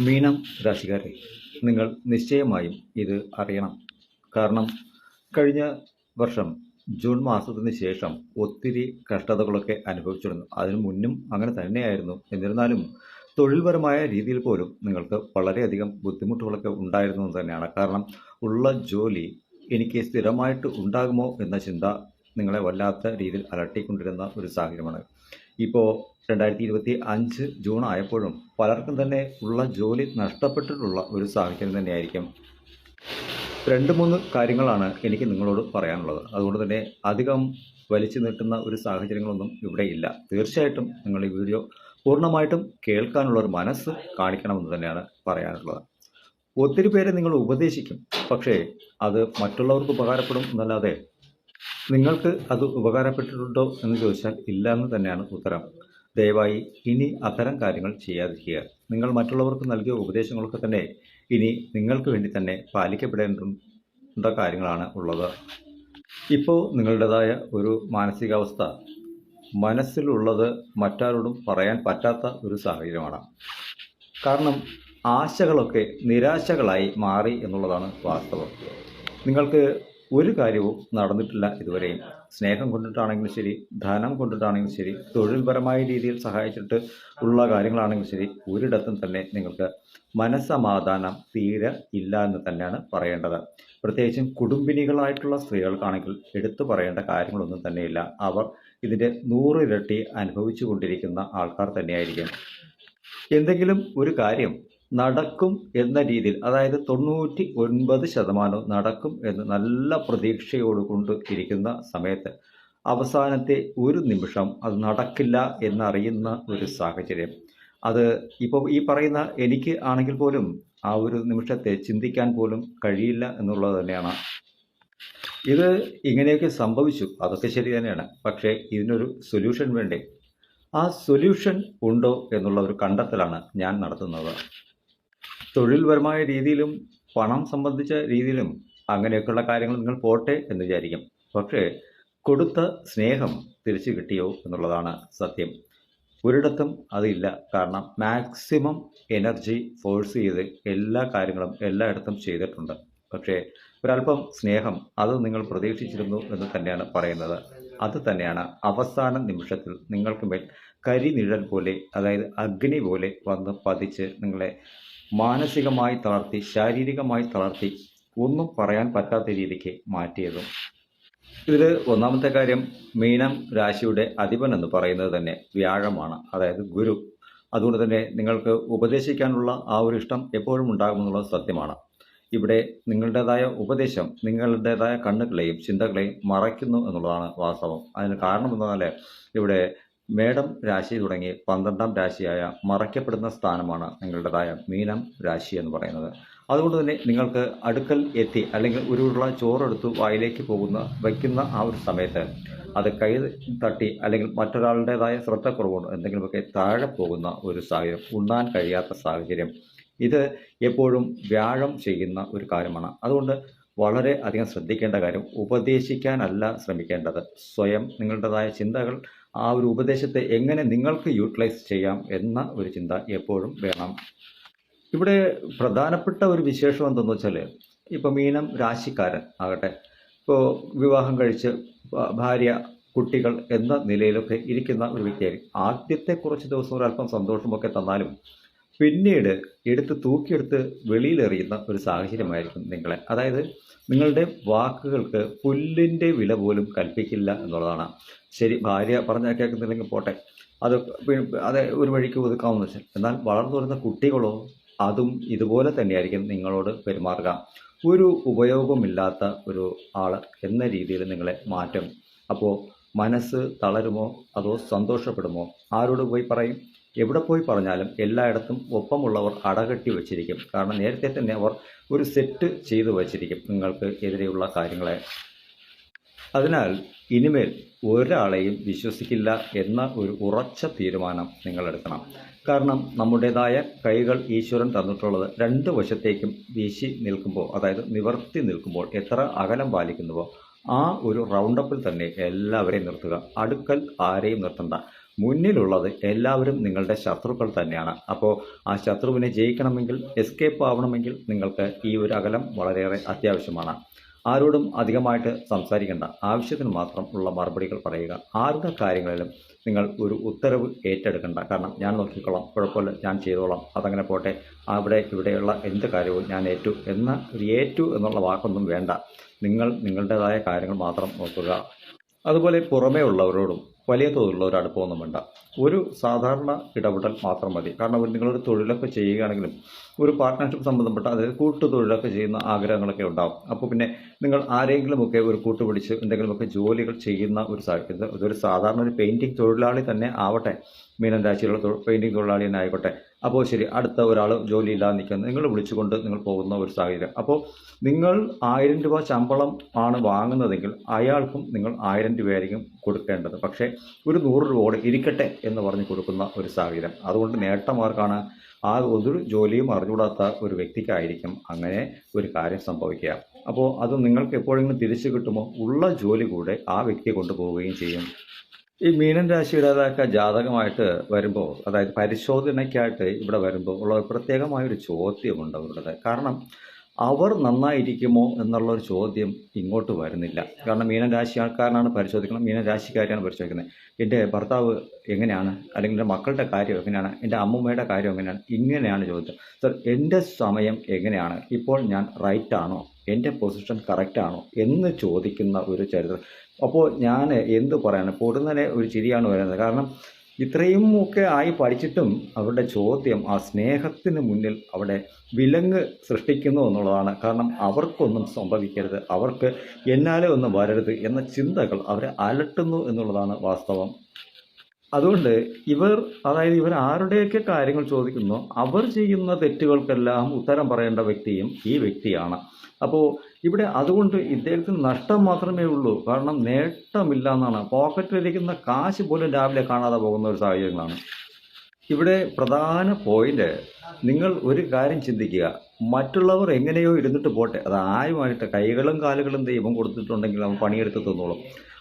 മീനം രാശിക്കാരെ നിങ്ങൾ നിശ്ചയമായും ഇത് അറിയണം. കാരണം കഴിഞ്ഞ വർഷം ജൂൺ മാസത്തിന് ശേഷം ഒത്തിരി കഷ്ടതകളൊക്കെ അനുഭവിച്ചിരുന്നു. അതിനു മുന്നും അങ്ങനെ തന്നെയായിരുന്നു. എന്നിരുന്നാലും തൊഴിൽപരമായ രീതിയിൽ പോലും നിങ്ങൾക്ക് വളരെയധികം ബുദ്ധിമുട്ടുകളൊക്കെ ഉണ്ടായിരുന്നു എന്ന് തന്നെയാണ്. കാരണം ഉള്ള ജോലി എനിക്ക് സ്ഥിരമായിട്ട് ഉണ്ടാകുമോ എന്ന ചിന്ത നിങ്ങളെ വല്ലാത്ത രീതിയിൽ അലട്ടിക്കൊണ്ടിരുന്ന ഒരു സാഹചര്യമാണ്. ഇപ്പോൾ രണ്ടായിരത്തി ഇരുപത്തി അഞ്ച് ജൂൺ ആയപ്പോഴും പലർക്കും തന്നെ ഉള്ള ജോലി നഷ്ടപ്പെട്ടിട്ടുള്ള ഒരു സാഹചര്യം തന്നെയായിരിക്കും. രണ്ട് മൂന്ന് കാര്യങ്ങളാണ് എനിക്ക് നിങ്ങളോട് പറയാനുള്ളത്. അതുകൊണ്ട് തന്നെ അധികം വലിച്ചു നീട്ടുന്ന ഒരു സാഹചര്യങ്ങളൊന്നും ഇവിടെ ഇല്ല. തീർച്ചയായിട്ടും നിങ്ങൾ ഈ വീഡിയോ പൂർണമായിട്ടും കേൾക്കാനുള്ള ഒരു മനസ്സ് കാണിക്കണമെന്ന് തന്നെയാണ് പറയാനുള്ളത്. ഒത്തിരി പേരെ നിങ്ങൾ ഉപദേശിക്കും പക്ഷേ അത് മറ്റുള്ളവർക്ക് ഉപകാരപ്പെടും എന്നല്ലാതെ നിങ്ങൾക്ക് അത് ഉപകാരപ്പെട്ടിട്ടുണ്ടോ എന്ന് ചോദിച്ചാൽ ഇല്ല എന്ന് തന്നെയാണ് ഉത്തരം. ദയവായി ഇനി അത്തരം കാര്യങ്ങൾ ചെയ്യാതിരിക്കുക. നിങ്ങൾ മറ്റുള്ളവർക്ക് നൽകിയ ഉപദേശങ്ങളൊക്കെ തന്നെ ഇനി നിങ്ങൾക്ക് വേണ്ടി തന്നെ പാലിക്കപ്പെടേണ്ട കാര്യങ്ങളാണ് ഉള്ളത്. ഇപ്പോൾ നിങ്ങളുടേതായ ഒരു മാനസികാവസ്ഥ മനസ്സിലുള്ളത് മറ്റാരോടും പറയാൻ പറ്റാത്ത ഒരു സാഹചര്യമാണ്. കാരണം ആശകളൊക്കെ നിരാശകളായി മാറി എന്നുള്ളതാണ് വാസ്തവം. നിങ്ങൾക്ക് ഒരു കാര്യവും നടന്നിട്ടില്ല ഇതുവരെയും. സ്നേഹം കൊണ്ടിട്ടാണെങ്കിലും ശരി ധനം കൊണ്ടിട്ടാണെങ്കിലും ശരി തൊഴിൽപരമായ രീതിയിൽ സഹായിച്ചിട്ട് ഉള്ള കാര്യങ്ങളാണെങ്കിലും ശരി ഒരിടത്തും തന്നെ നിങ്ങൾക്ക് മനസ്സമാധാനം തീരെ ഇല്ല എന്ന് തന്നെയാണ് പറയേണ്ടത്. പ്രത്യേകിച്ചും കുടുംബിനികളായിട്ടുള്ള സ്ത്രീകൾക്കാണെങ്കിൽ എടുത്തു പറയേണ്ട കാര്യങ്ങളൊന്നും തന്നെയില്ല. അവർ ഇതിന്റെ നൂറിരട്ടി അനുഭവിച്ചു കൊണ്ടിരിക്കുന്ന ആൾക്കാർ തന്നെയായിരിക്കും. എന്തെങ്കിലും ഒരു കാര്യം നടക്കും എന്ന രീതിയിൽ അതായത് തൊണ്ണൂറ്റി ഒൻപത് ശതമാനവും നടക്കും എന്ന് നല്ല പ്രതീക്ഷയോട് കൊണ്ട് ഇരിക്കുന്ന സമയത്ത് അവസാനത്തെ ഒരു നിമിഷം അത് നടക്കില്ല എന്നറിയുന്ന ഒരു സാഹചര്യം. അത് ഇപ്പോൾ ഈ പറയുന്ന എനിക്ക് ആണെങ്കിൽ പോലും ആ ഒരു നിമിഷത്തെ ചിന്തിക്കാൻ പോലും കഴിയില്ല എന്നുള്ളത് തന്നെയാണ്. ഇത് ഇങ്ങനെയൊക്കെ സംഭവിച്ചു അതൊക്കെ ശരി തന്നെയാണ്. പക്ഷേ ഇതിനൊരു സൊല്യൂഷൻ വേണ്ടേ? ആ സൊല്യൂഷൻ ഉണ്ടോ എന്നുള്ള ഒരു കണ്ടെത്തലാണ് ഞാൻ നടത്തുന്നത്. തൊഴിൽപരമായ രീതിയിലും പണം സംബന്ധിച്ച രീതിയിലും അങ്ങനെയൊക്കെയുള്ള കാര്യങ്ങൾ നിങ്ങൾ പോട്ടെ എന്ന് വിചാരിക്കും. പക്ഷേ കൊടുത്ത സ്നേഹം തിരിച്ചു കിട്ടിയോ എന്നുള്ളതാണ് സത്യം. ഒരിടത്തും അതില്ല. കാരണം മാക്സിമം എനർജി ഫോഴ്സ് ചെയ്ത് എല്ലാ കാര്യങ്ങളും എല്ലായിടത്തും ചെയ്തിട്ടുണ്ട്. പക്ഷേ ഒരല്പം സ്നേഹം അത് നിങ്ങൾ പ്രതീക്ഷിച്ചിരുന്നു എന്ന് തന്നെയാണ് പറയുന്നത്. അത് തന്നെയാണ് അവസാന നിമിഷത്തിൽ നിങ്ങൾക്ക് മേൽ കരിനിഴൽ പോലെ അതായത് അഗ്നി പോലെ വന്ന് പതിച്ച് നിങ്ങളെ മാനസികമായി തളർത്തി ശാരീരികമായി തളർത്തി ഒന്നും പറയാൻ പറ്റാത്ത രീതിക്ക് മാറ്റിയതും. ഇതിൽ ഒന്നാമത്തെ കാര്യം മീനം രാശിയുടെ അധിപൻ എന്ന് പറയുന്നത് തന്നെ വ്യാഴമാണ് അതായത് ഗുരു. അതുകൊണ്ട് തന്നെ നിങ്ങൾക്ക് ഉപദേശിക്കാനുള്ള ആ ഒരു ഇഷ്ടം എപ്പോഴും ഉണ്ടാകുമെന്നുള്ളത് സത്യമാണ്. ഇവിടെ നിങ്ങളുടേതായ ഉപദേശം നിങ്ങളുടേതായ കണ്ണുകളെയും ചിന്തകളെയും മറയ്ക്കുന്നു എന്നുള്ളതാണ് വാസ്തവം. അതിന് കാരണം എന്നാൽ ഇവിടെ മേടം രാശി തുടങ്ങി പന്ത്രണ്ടാം രാശിയായ മറയ്ക്കപ്പെടുന്ന സ്ഥാനമാണ് നിങ്ങളുടേതായ മീനം രാശി എന്ന് പറയുന്നത്. അതുകൊണ്ട് തന്നെ നിങ്ങൾക്ക് അടുക്കൽ എത്തി അല്ലെങ്കിൽ ഒരു ഉരുള ചോറെടുത്ത് വായിലേക്ക് പോകുന്ന വയ്ക്കുന്ന ആ ഒരു സമയത്ത് അത് കൈ തട്ടി അല്ലെങ്കിൽ മറ്റൊരാളുടേതായ ശ്രദ്ധക്കുറവുണ്ട് എന്തെങ്കിലുമൊക്കെ താഴെ പോകുന്ന ഒരു സാഹചര്യം ഉണ്ണാൻ കഴിയാത്ത സാഹചര്യം ഇത് എപ്പോഴും വ്യാഴം ചെയ്യുന്ന ഒരു കാര്യമാണ്. അതുകൊണ്ട് വളരെ അധികം ശ്രദ്ധിക്കേണ്ട കാര്യം ഉപദേശിക്കാനല്ല ശ്രമിക്കേണ്ടത്. സ്വയം നിങ്ങളുടേതായ ചിന്തകൾ ആ ഒരു ഉപദേശത്തെ എങ്ങനെ നിങ്ങൾക്ക് യൂട്ടിലൈസ് ചെയ്യാം എന്ന ഒരു ചിന്ത എപ്പോഴും വേണം. ഇവിടെ പ്രധാനപ്പെട്ട ഒരു വിശേഷം എന്തെന്ന് വെച്ചാൽ ഇപ്പോൾ മീനം രാശിക്കാരൻ ആകട്ടെ ഇപ്പോൾ വിവാഹം കഴിച്ച് ഭാര്യ കുട്ടികൾ എന്ന നിലയിലൊക്കെ ഇരിക്കുന്ന ഒരു വ്യക്തിയായിരിക്കും ആദ്യത്തെ കുറച്ച് ദിവസം ഒരല്പം സന്തോഷമൊക്കെ തന്നാലും പിന്നീട് എടുത്ത് തൂക്കിയെടുത്ത് വെളിയിലെറിയുന്ന ഒരു സാഹചര്യമായിരിക്കും നിങ്ങളെ. അതായത് നിങ്ങളുടെ വാക്കുകൾക്ക് പുല്ലിന്റെ വില പോലും കൽപ്പിക്കില്ല എന്നുള്ളതാണ്. ശരി ഭാര്യ പറഞ്ഞാൽ കേൾക്കുന്നില്ലെങ്കിൽ പോട്ടെ. അത് അത് ഒരു വഴിക്ക് ഒതുക്കാമെന്ന് വെച്ചാൽ എന്നാൽ വളർന്നു വരുന്ന കുട്ടികളോ അതും ഇതുപോലെ തന്നെയായിരിക്കും നിങ്ങളോട് പെരുമാറുക. ഒരു ഉപയോഗമില്ലാത്ത ഒരു ആൾ എന്ന രീതിയിൽ നിങ്ങളെ മാറ്റും. അപ്പോൾ മനസ്സ് തളരുമോ? അതോ സന്തോഷപ്പെടുമോ? ആരോട് പോയി പറയും? എവിടെ പോയി പറഞ്ഞാലും എല്ലായിടത്തും ഒപ്പമുള്ളവർ അടകെട്ടി വച്ചിരിക്കും. കാരണം നേരത്തെ തന്നെ അവർ ഒരു സെറ്റ് ചെയ്തു വച്ചിരിക്കും നിങ്ങൾക്ക് എതിരെയുള്ള കാര്യങ്ങളെ. അതിനാൽ ഇനിമേൽ ഒരാളെയും വിശ്വസിക്കില്ല എന്ന ഒരു ഉറച്ച തീരുമാനം നിങ്ങളെടുക്കണം കാരണം നമ്മുടേതായ കൈകൾ ഈശ്വരൻ തന്നിട്ടുള്ളത് രണ്ട് വശത്തേക്കും വീശി നിൽക്കുമ്പോൾ അതായത് നിവർത്തി നിൽക്കുമ്പോൾ എത്ര അകലം പാലിക്കുന്നുവോ ആ ഒരു റൗണ്ടപ്പിൽ തന്നെ എല്ലാവരെയും നിർത്തുക. അടുക്കൽ ആരെയും നിർത്തണ്ട. മുന്നിലുള്ളത് എല്ലാവരും നിങ്ങളുടെ ശത്രുക്കൾ തന്നെയാണ്. അപ്പോൾ ആ ശത്രുവിനെ ജയിക്കണമെങ്കിൽ എസ്കേപ്പ് ആവണമെങ്കിൽ നിങ്ങൾക്ക് ഈ ഒരു അകലം വളരെയേറെ അത്യാവശ്യമാണ്. ആരോടും അധികമായിട്ട് സംസാരിക്കേണ്ട ആവശ്യത്തിന് മാത്രം ഉള്ള മറുപടികൾ പറയുക. ആരുടെ കാര്യങ്ങളിലും നിങ്ങൾ ഒരു ഉത്തരവ് ഏറ്റെടുക്കണ്ട. കാരണം ഞാൻ നോക്കിക്കോളാം കുഴപ്പമില്ല ഞാൻ ചെയ്തോളാം അതങ്ങനെ പോട്ടെ. അവിടെ ഇവിടെയുള്ള എന്ത് കാര്യവും ഞാൻ ഏറ്റു എന്ന ഏറ്റു എന്നുള്ള വാക്കൊന്നും വേണ്ട. നിങ്ങൾ നിങ്ങളുടേതായ കാര്യങ്ങൾ മാത്രം നോക്കുക. അതുപോലെ പുറമേ ഉള്ളവരോടും വലിയ തോതിലുള്ള ഒരു അടുപ്പമൊന്നും വേണ്ട ഒരു സാധാരണ ഇടപെടൽ മാത്രം മതി. കാരണം നിങ്ങളൊരു തൊഴിലൊക്കെ ചെയ്യുകയാണെങ്കിലും ഒരു പാർട്ട്ണർഷിപ്പ് സംബന്ധപ്പെട്ട അതായത് കൂട്ടു തൊഴിലൊക്കെ ചെയ്യുന്ന ആഗ്രഹങ്ങളൊക്കെ ഉണ്ടാവും. അപ്പോൾ പിന്നെ നിങ്ങൾ ആരെങ്കിലുമൊക്കെ ഒരു കൂട്ടുപിടിച്ച് എന്തെങ്കിലുമൊക്കെ ജോലികൾ ചെയ്യുന്ന ഒരു സാഹചര്യം ഇതൊരു സാധാരണ ഒരു പെയിന്റിങ് തൊഴിലാളി തന്നെ ആവട്ടെ മീനം രാശിയിലുള്ള പെയിന്റിങ് തൊഴിലാളി തന്നെ ആയിക്കോട്ടെ അപ്പോൾ ശരി അടുത്ത ഒരാൾ ജോലിയില്ലാതെ നിൽക്കുന്നത് നിങ്ങൾ വിളിച്ചുകൊണ്ട് നിങ്ങൾ പോകുന്ന ഒരു സാഹചര്യം. അപ്പോൾ നിങ്ങൾ ആയിരം രൂപ ശമ്പളം ആണ് വാങ്ങുന്നതെങ്കിൽ അയാൾക്കും നിങ്ങൾ ആയിരം രൂപയായിരിക്കും കൊടുക്കേണ്ടത്. പക്ഷേ ഒരു നൂറ് രൂപ കൂടെ ഇരിക്കട്ടെ എന്ന് പറഞ്ഞ് കൊടുക്കുന്ന ഒരു സാഹചര്യം. അതുകൊണ്ട് നേട്ടമാർക്കാണ് ആ ഒരു ജോലിയും അറിഞ്ഞുകൂടാത്ത ഒരു വ്യക്തിക്കായിരിക്കും അങ്ങനെ ഒരു കാര്യം സംഭവിക്കുക. അപ്പോൾ അത് നിങ്ങൾക്ക് എപ്പോഴെങ്കിലും തിരിച്ചു കിട്ടുമോ? ഉള്ള ജോലി കൂടെ ആ വ്യക്തിയെ കൊണ്ടുപോവുകയും ചെയ്യും. ഈ മീനൻ രാശിയുടേതൊക്കെ ജാതകമായിട്ട് വരുമ്പോൾ അതായത് പരിശോധനയ്ക്കായിട്ട് ഇവിടെ വരുമ്പോൾ ഉള്ള പ്രത്യേകമായൊരു ചോദ്യമുണ്ട് അവരുടെ കാരണം അവർ നന്നായിരിക്കുമോ എന്നുള്ളൊരു ചോദ്യം ഇങ്ങോട്ട് വരുന്നില്ല. കാരണം മീനൻ രാശി ആൾക്കാരനാണ് പരിശോധിക്കുന്നത് മീനൻ രാശിക്കാരെയാണ് പരിശോധിക്കുന്നത്. എന്റെ ഭർത്താവ് എങ്ങനെയാണ്? അല്ലെങ്കിൽ എന്റെ മക്കളുടെ കാര്യം എങ്ങനെയാണ്? എന്റെ അമ്മൂമ്മയുടെ കാര്യം എങ്ങനെയാണ്? ഇങ്ങനെയാണ് ചോദ്യം സർ എന്റെ സമയം എങ്ങനെയാണ്? ഇപ്പോൾ ഞാൻ റൈറ്റ് ആണോ? എന്റെ പൊസിഷൻ കറക്റ്റാണോ എന്ന് ചോദിക്കുന്ന ഒരു ചരിത്രം. അപ്പോൾ ഞാൻ എന്ത് പറയാനാണ് പൊടുന്നനെ ഒരു ചിരിയാണ് വരുന്നത് കാരണം ഇത്രയും ഒക്കെ ആയി പഠിച്ചിട്ടും അവരുടെ ചോദ്യം ആ സ്നേഹത്തിന് മുന്നിൽ അവിടെ വിലങ്ങ് സൃഷ്ടിക്കുന്നു എന്നുള്ളതാണ്. കാരണം അവർക്കൊന്നും സംഭവിക്കരുത് അവർക്ക് എന്നാലെ ഒന്നും വരരുത് എന്ന ചിന്തകൾ അവരെ അലട്ടുന്നു എന്നുള്ളതാണ് വാസ്തവം. അതുകൊണ്ട് ഇവർ അതായത് ഇവർ ആരുടെയൊക്കെ കാര്യങ്ങൾ ചോദിക്കുന്നു അവർ ചെയ്യുന്ന തെറ്റുകൾക്കെല്ലാം ഉത്തരം പറയേണ്ട വ്യക്തിയും ഈ വ്യക്തിയാണ്. അപ്പോൾ ഇവിടെ അതുകൊണ്ട് ഇദ്ദേഹത്തിന് നഷ്ടം മാത്രമേ ഉള്ളൂ. കാരണം നേട്ടമില്ല എന്നാണ് പോക്കറ്റിലിരിക്കുന്ന കാശ് പോലും രാവിലെ കാണാതെ പോകുന്ന ഒരു സാഹചര്യങ്ങളാണ്. ഇവിടെ പ്രധാന പോയിന്റ് നിങ്ങൾ ഒരു കാര്യം ചിന്തിക്കുക. മറ്റുള്ളവർ എങ്ങനെയോ ഇരുന്നിട്ട് പോട്ടെ. അത് ആരുമായിട്ട് കൈകളും കാലുകളും ദൈവം കൊടുത്തിട്ടുണ്ടെങ്കിൽ അവൻ പണിയെടുത്ത് തന്നോളും.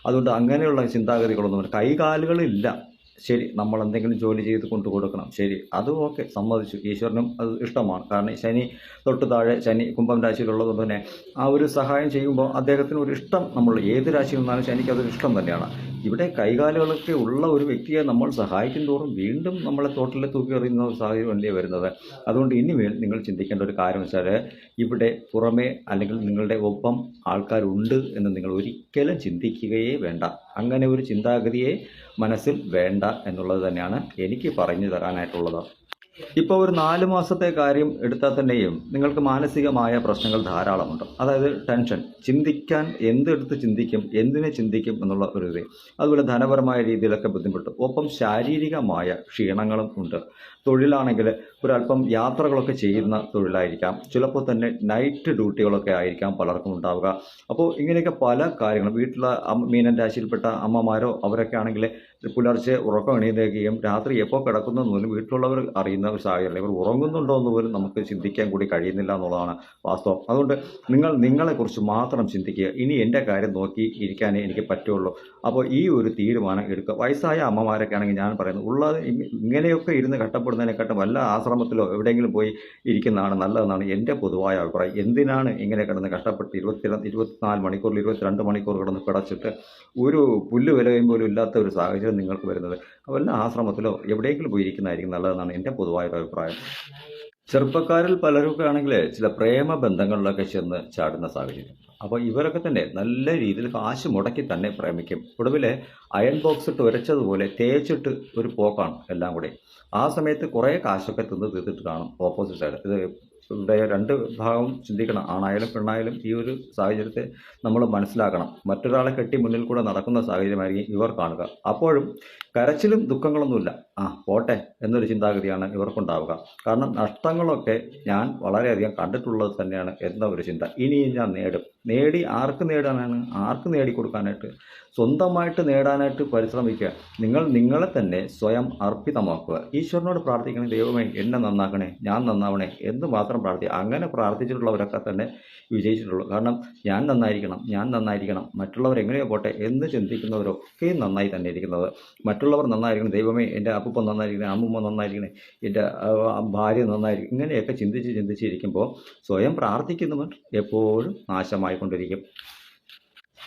അതുകൊണ്ട് അങ്ങനെയുള്ള ചിന്താഗതികളൊന്നും കൈ കാലുകളില്ല ശരി നമ്മൾ എന്തെങ്കിലും ജോലി ചെയ്ത് കൊണ്ടു കൊടുക്കണം. ശരി അതും ഓക്കെ സമ്മതിച്ചു. ഈശ്വരനും അത് ഇഷ്ടമാണ്. കാരണം ശനി തൊട്ട് താഴെ ശനി കുംഭം രാശിയിലുള്ളത് തന്നെ ആ ഒരു സഹായം ചെയ്യുമ്പോൾ അദ്ദേഹത്തിന് ഒരു ഇഷ്ടം നമ്മൾ ഏത് രാശിയിൽ നിന്നാലും ശനിക്ക് അതൊരു ഇഷ്ടം തന്നെയാണ്. ഇവിടെ കൈകാലുകളൊക്കെ ഉള്ള ഒരു വ്യക്തിയെ നമ്മൾ സഹായിക്കും തോറും വീണ്ടും നമ്മളെ തോട്ടിൽ തൂക്കി എറിയുന്ന സാഹചര്യം അല്ലേ വരുന്നത്. അതുകൊണ്ട് ഇനിമേൽ നിങ്ങൾ ചിന്തിക്കേണ്ട ഒരു കാര്യം വെച്ചാൽ ഇവിടെ പുറമേ അല്ലെങ്കിൽ നിങ്ങളുടെ ഒപ്പം ആൾക്കാരുണ്ട് എന്ന് നിങ്ങൾ ഒരിക്കലും ചിന്തിക്കുകയേ വേണ്ട. അങ്ങനെ ഒരു ചിന്താഗതിയെ മനസ്സിൽ വേണ്ട എന്നുള്ളത് തന്നെയാണ് എനിക്ക് പറഞ്ഞു തരാനായിട്ടുള്ളത്. ഇപ്പോൾ ഒരു നാല് മാസത്തെ കാര്യം എടുത്താൽ തന്നെയും നിങ്ങൾക്ക് മാനസികമായ പ്രശ്നങ്ങൾ ധാരാളമുണ്ട്. അതായത് ടെൻഷൻ ചിന്തിക്കാൻ എന്തെടുത്ത് ചിന്തിക്കും എന്തിനെ ചിന്തിക്കും എന്നുള്ള ഒരു ഇത്. അതുപോലെ ധനപരമായ രീതിയിലൊക്കെ ബുദ്ധിമുട്ട്. ഒപ്പം ശാരീരികമായ ക്ഷീണങ്ങളും ഉണ്ട്. തൊഴിലാണെങ്കിൽ ഒരല്പം യാത്രകളൊക്കെ ചെയ്യുന്ന തൊഴിലായിരിക്കാം. ചിലപ്പോൾ തന്നെ നൈറ്റ് ഡ്യൂട്ടികളൊക്കെ ആയിരിക്കാം പലർക്കും ഉണ്ടാവുക. അപ്പോൾ ഇങ്ങനെയൊക്കെ പല കാര്യങ്ങളും വീട്ടിലെ മീനൻ രാശിയിൽപ്പെട്ട അമ്മമാരോ അവരൊക്കെ ആണെങ്കിൽ പുലർച്ചെ ഉറക്കം എണീതേക്കുകയും രാത്രി എപ്പോൾ കിടക്കുന്നു പോലും വീട്ടിലുള്ളവർ അറിയുന്ന ഒരു സാഹചര്യം. ഇവർ ഉറങ്ങുന്നുണ്ടോ എന്ന് പോലും നമുക്ക് ചിന്തിക്കാൻ കൂടി കഴിയുന്നില്ല എന്നുള്ളതാണ് വാസ്തവം. അതുകൊണ്ട് നിങ്ങൾ നിങ്ങളെക്കുറിച്ച് മാത്രം ചിന്തിക്കുക. ഇനി എന്റെ കാര്യം നോക്കി ഇരിക്കാനേ എനിക്ക് പറ്റുള്ളൂ. അപ്പോൾ ഈ ഒരു തീരുമാനം എടുക്കുക. വയസ്സായ അമ്മമാരൊക്കെ ആണെങ്കിൽ ഞാൻ പറയുന്നത് ഉള്ളത് ഇങ്ങ- ഇങ്ങനെയൊക്കെ ഇരുന്ന് കട്ടപ്പെടുന്നതിനെക്കാട്ടും വല്ല ആശ്രമത്തിലോ എവിടെയെങ്കിലും പോയി ഇരിക്കുന്നതാണ് നല്ലതെന്നാണ് എന്റെ പൊതുവായ അഭിപ്രായം. എന്തിനാണ് ഇങ്ങനെ കിടന്ന് കഷ്ടപ്പെട്ട് ഇരുപത്തി ഇരുപത്തിനാല് മണിക്കൂറിൽ ഇരുപത്തിരണ്ട് മണിക്കൂർ കിടന്ന് പിടച്ചിട്ട് ഒരു പുല്ല് വിലയും പോലും ഇല്ലാത്ത ഒരു സാഹചര്യം നിങ്ങൾക്ക് വരുന്നത്. അപ്പോൾ എല്ലാ ആശ്രമത്തിലോ എവിടെയെങ്കിലും പോയിരിക്കുന്നതായിരിക്കും നല്ലതെന്നാണ് എന്റെ പൊതുവായൊരു അഭിപ്രായം. ചെറുപ്പക്കാരിൽ പലരൊക്കെ ആണെങ്കിൽ ചില പ്രേമ ബന്ധങ്ങളിലൊക്കെ ചെന്ന് ചാടുന്ന സാഹചര്യം. അപ്പോൾ ഇവരൊക്കെ തന്നെ നല്ല രീതിയിൽ കാശ് മുടക്കി തന്നെ പ്രേമിക്കും. ഒടുവിൽ അയൺ ബോക്സ് ഇട്ട് ഉരച്ചതുപോലെ തേച്ചിട്ട് ഒരു പോക്കാണ് എല്ലാം കൂടി. ആ സമയത്ത് കുറേ കാശൊക്കെ തിന്ന് തീർത്തിട്ട് കാണും. Opposite side. ഇത് രണ്ട് ഭാഗം ചിന്തിക്കണം. ആണായാലും പെണ്ണായാലും ഈ ഒരു സാഹചര്യത്തെ നമ്മൾ മനസ്സിലാക്കണം. മറ്റൊരാളെ കെട്ടി മുന്നിൽ കൂടെ നടക്കുന്ന സാഹചര്യമായിരിക്കും ഇവർ കാണുക. അപ്പോഴും കരച്ചിലും ദുഃഖങ്ങളൊന്നുമില്ല. ആ പോട്ടെ എന്നൊരു ചിന്താഗതിയാണ് ഇവർക്കുണ്ടാവുക. കാരണം നഷ്ടങ്ങളൊക്കെ ഞാൻ വളരെയധികം കണ്ടിട്ടുള്ളത് തന്നെയാണ് എന്ന ഒരു ചിന്ത. ഇനിയും ഞാൻ നേടും. നേടി ആർക്ക് നേടാനാണ്? ആർക്ക് നേടിക്കൊടുക്കാനായിട്ട്? സ്വന്തമായിട്ട് നേടാനായിട്ട് പരിശ്രമിക്കുക. നിങ്ങൾ നിങ്ങളെ തന്നെ സ്വയം അർപ്പിതമാക്കുക. ഈശ്വരനോട് പ്രാർത്ഥിക്കണേ ദൈവമേ എന്നെ നന്നാക്കണേ ഞാൻ നന്നാവണേ എന്ന് മാത്രം പ്രാർത്ഥി അങ്ങനെ പ്രാർത്ഥിച്ചിട്ടുള്ളവരൊക്കെ തന്നെ വിജയിച്ചിട്ടുള്ളൂ. കാരണം ഞാൻ നന്നായിരിക്കണം ഞാൻ നന്നായിരിക്കണം. മറ്റുള്ളവർ എങ്ങനെയോ പോട്ടെ എന്ന് ചിന്തിക്കുന്നവരൊക്കെയും നന്നായി തന്നെ ഇരിക്കുന്നത്. മറ്റുള്ളവർ നന്നായിരിക്കണം. ദൈവമേ എന്റെ അപ്പൂപ്പൻ നന്നായിരിക്കണേ അമ്മൂമ്മ നന്നായിരിക്കണേ എന്റെ ഭാര്യ നന്നായിരിക്കും. ഇങ്ങനെയൊക്കെ ചിന്തിച്ച് ചിന്തിച്ചിരിക്കുമ്പോൾ സ്വയം പ്രാർത്ഥിക്കുന്നവർ എപ്പോഴും നാശമായിക്കൊണ്ടിരിക്കും.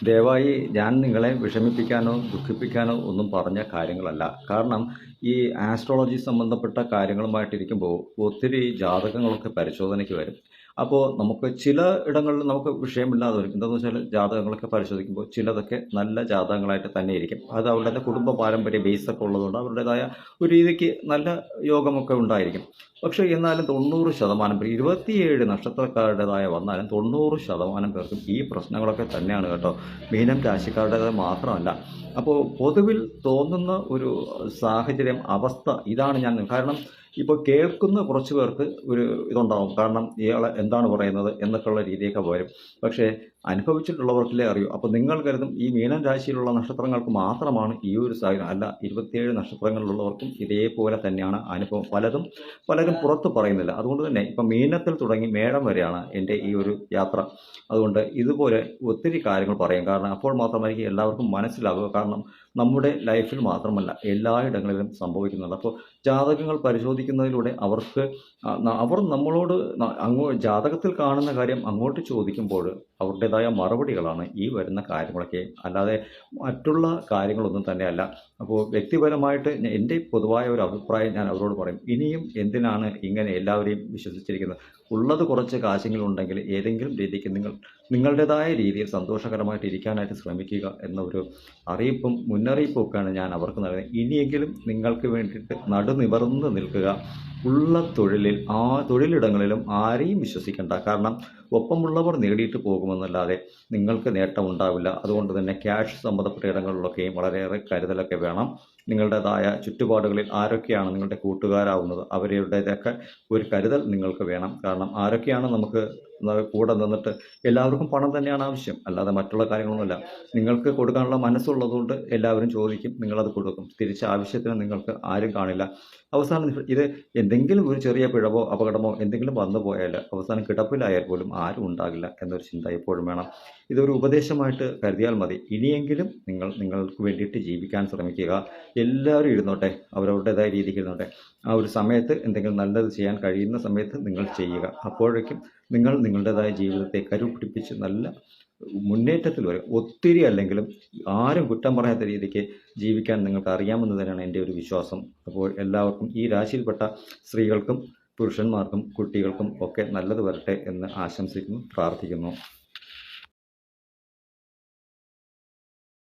ദയവായി ഞാൻ നിങ്ങളെ വിഷമിപ്പിക്കാനോ ദുഃഖിപ്പിക്കാനോ ഒന്നും പറഞ്ഞ കാര്യങ്ങളല്ല. കാരണം ഈ ആസ്ട്രോളജി സംബന്ധപ്പെട്ട കാര്യങ്ങളുമായിട്ടിരിക്കുമ്പോൾ ഒത്തിരി ജാതകങ്ങളൊക്കെ പരിശോധനയ്ക്ക് വരും. അപ്പോൾ നമുക്ക് ചില ഇടങ്ങളിൽ നമുക്ക് വിഷയമില്ലാതെ വരും. എന്താണെന്ന് വെച്ചാൽ ജാതകങ്ങളൊക്കെ പരിശോധിക്കുമ്പോൾ ചിലതൊക്കെ നല്ല ജാതകങ്ങളായിട്ട് തന്നെ ഇരിക്കും അത് അവരുടെ കുടുംബ പാരമ്പര്യ ബേസൊക്കെ ഉള്ളതുകൊണ്ട് അവരുടേതായ ഒരു രീതിക്ക് നല്ല യോഗമൊക്കെ ഉണ്ടായിരിക്കും. പക്ഷേ എന്നാലും തൊണ്ണൂറ് ശതമാനം പേർ ഇരുപത്തിയേഴ് നക്ഷത്രക്കാരുടേതായ വന്നാലും തൊണ്ണൂറ് ശതമാനം പേർക്കും ഈ പ്രശ്നങ്ങളൊക്കെ തന്നെയാണ് കേട്ടോ. മീനം രാശിക്കാരുടേത് മാത്രമല്ല. അപ്പോൾ പൊതുവിൽ തോന്നുന്ന ഒരു സാഹചര്യം അവസ്ഥ ഇതാണ് ഞാൻ കാരണം ഇപ്പോൾ കേൾക്കുന്ന കുറച്ച് പേർക്ക് ഒരു ഇതുണ്ടാവും. കാരണം ഇയാൾ എന്താണ് പറയുന്നത് എന്നൊക്കെയുള്ള രീതിയൊക്കെ വരും. പക്ഷേ അനുഭവിച്ചിട്ടുള്ളവർക്കല്ലേ അറിയൂ? അപ്പോൾ നിങ്ങൾ കരുതും ഈ മീനം രാശിയിലുള്ള നക്ഷത്രങ്ങൾക്ക് മാത്രമാണ് ഈ ഒരു സാഹചര്യം. അല്ല ഇരുപത്തിയേഴ് നക്ഷത്രങ്ങളിലുള്ളവർക്കും ഇതേപോലെ തന്നെയാണ് അനുഭവം. പലതും പലരും പുറത്ത് പറയുന്നില്ല. അതുകൊണ്ട് തന്നെ ഇപ്പം മീനത്തിൽ തുടങ്ങി മേടം വരെയാണ് എന്റെ ഈ ഒരു യാത്ര. അതുകൊണ്ട് ഇതുപോലെ ഒത്തിരി കാര്യങ്ങൾ പറയും. കാരണം അപ്പോൾ മാത്രമായിരിക്കും എല്ലാവർക്കും മനസ്സിലാകുക കാരണം നമ്മുടെ ലൈഫിൽ മാത്രമല്ല എല്ലായിടങ്ങളിലും സംഭവിക്കുന്നുണ്ട്. അപ്പോൾ ജാതകങ്ങൾ പരിശോധിക്കുന്നതിലൂടെ അവർക്ക് അവർ നമ്മളോട് അങ്ങോ ജാതകത്തിൽ കാണുന്ന കാര്യം അങ്ങോട്ട് ചോദിക്കുമ്പോൾ അവരുടേതായ മറുപടികളാണ് ഈ വരുന്ന കാര്യങ്ങളൊക്കെ. അല്ലാതെ മറ്റുള്ള കാര്യങ്ങളൊന്നും തന്നെയല്ല. അപ്പോൾ വ്യക്തിപരമായിട്ട് എന്റെ പൊതുവായ ഒരു അഭിപ്രായം ഞാൻ അവരോട് പറയും. ഇനിയും എന്തിനാണ് ഇങ്ങനെ എല്ലാവരെയും വിശ്വസിച്ചിരിക്കുന്നത്? ഉള്ളത് കുറച്ച് കാശെങ്കിലും ഏതെങ്കിലും രീതിക്ക് നിങ്ങൾ നിങ്ങളുടേതായ രീതിയിൽ സന്തോഷകരമായിട്ട് ഇരിക്കാനായിട്ട് ശ്രമിക്കുക എന്നൊരു അറിയിപ്പും മുന്നറിയിപ്പും ഒക്കെയാണ് ഞാൻ അവർക്ക് നൽകുന്നത്. ഇനിയെങ്കിലും നിങ്ങൾക്ക് വേണ്ടിയിട്ട് നടുനിവർന്ന് നിൽക്കുക. ഉള്ള തൊഴിലിൽ ആ തൊഴിലിടങ്ങളിലും ആരെയും വിശ്വസിക്കേണ്ട. കാരണം ഒപ്പമുള്ളവർ നേടിയിട്ട് പോകുമെന്നല്ലാതെ നിങ്ങൾക്ക് നേട്ടം ഉണ്ടാവില്ല അതുകൊണ്ട് തന്നെ ക്യാഷ് സംബന്ധപ്പെട്ട ഇടങ്ങളിലൊക്കെയും വളരെയേറെ കരുതലൊക്കെ വേണം. നിങ്ങളുടേതായ ചുറ്റുപാടുകളിൽ ആരൊക്കെയാണ് നിങ്ങളുടെ കൂട്ടുകാരാവുന്നത് അവരുടേതൊക്കെ ഒരു കരുതൽ നിങ്ങൾക്ക് വേണം. കാരണം ആരൊക്കെയാണ് നമുക്ക് കൂടെ നിന്നിട്ട് എല്ലാവർക്കും പണം തന്നെയാണ് ആവശ്യം. അല്ലാതെ മറ്റുള്ള കാര്യങ്ങളൊന്നുമില്ല. നിങ്ങൾക്ക് കൊടുക്കാനുള്ള മനസ്സുള്ളതുകൊണ്ട് എല്ലാവരും ചോദിക്കും നിങ്ങളത് കൊടുക്കും. തിരിച്ച് ആവശ്യത്തിന് നിങ്ങൾക്ക് ആരും കാണില്ല. അവസാനം ഇത് എന്തെങ്കിലും ഒരു ചെറിയ പിഴവോ അപകടമോ എന്തെങ്കിലും വന്നു പോയാൽ അവസാനം കിടപ്പിലായാൽ പോലും ആരും ഉണ്ടാകില്ല എന്നൊരു ചിന്ത എപ്പോഴും വേണം. ഇതൊരു ഉപദേശമായിട്ട് കരുതിയാൽ മതി. ഇനിയെങ്കിലും നിങ്ങൾ നിങ്ങൾക്ക് വേണ്ടിയിട്ട് ജീവിക്കാൻ ശ്രമിക്കുക. എല്ലാവരും ഇരുന്നോട്ടെ അവരവരുടേതായ രീതിക്ക് ഇരുന്നോട്ടെ. ആ ഒരു സമയത്ത് എന്തെങ്കിലും നല്ലത് ചെയ്യാൻ കഴിയുന്ന സമയത്ത് നിങ്ങൾ ചെയ്യുക. അപ്പോഴേക്കും നിങ്ങൾ നിങ്ങളുടേതായ ജീവിതത്തെ കരുപിടിപ്പിച്ച് നല്ല മുന്നേറ്റത്തിൽ വരും ഒത്തിരി അല്ലെങ്കിലും ആരും കുറ്റം പറയാത്ത രീതിക്ക് ജീവിക്കാൻ നിങ്ങൾക്ക് അറിയാമെന്ന് തന്നെയാണ് എന്റെ ഒരു വിശ്വാസം. അപ്പോൾ എല്ലാവർക്കും ഈ രാശിയിൽപ്പെട്ട സ്ത്രീകൾക്കും പുരുഷന്മാർക്കും കുട്ടികൾക്കും ഒക്കെ നല്ലത് വരട്ടെ എന്ന് ആശംസിക്കുന്നു പ്രാർത്ഥിക്കുന്നു.